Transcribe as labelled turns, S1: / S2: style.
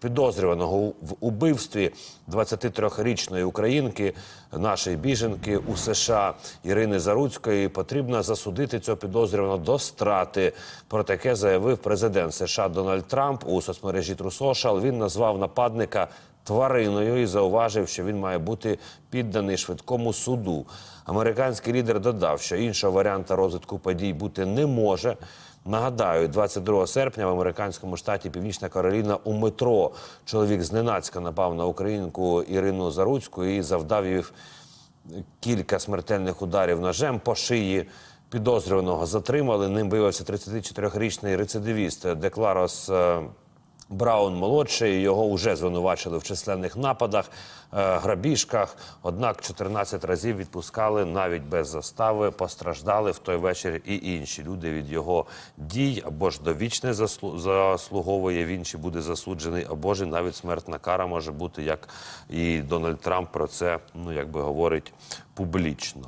S1: Підозрюваного в убивстві 23-річної українки, нашої біженки у США Ірини Заруцької потрібно засудити цього підозрюваного до страти. Про таке заявив президент США Дональд Трамп у соцмережі Social. Він назвав нападника твариною і зауважив, що він має бути підданий швидкому суду. Американський лідер додав, що іншого варіанта розвитку подій бути не може. Нагадаю, 22 серпня в американському штаті Північна Кароліна у метро чоловік зненацька напав на українку Ірину Заруцьку і завдав їй кілька смертельних ударів ножем по шиї. Підозрюваного затримали. Ним виявився 34-річний рецидивіст Декларос е, Браун молодший. Його вже звинувачили в численних нападах, е, грабіжках. Однак 14 разів відпускали навіть без застави. Постраждали в той вечір і інші люди від його дій або ж довічне заслу- заслуговує він чи буде засуджений, або ж навіть смертна кара може бути, як і Дональд Трамп про це ну якби говорить публічно.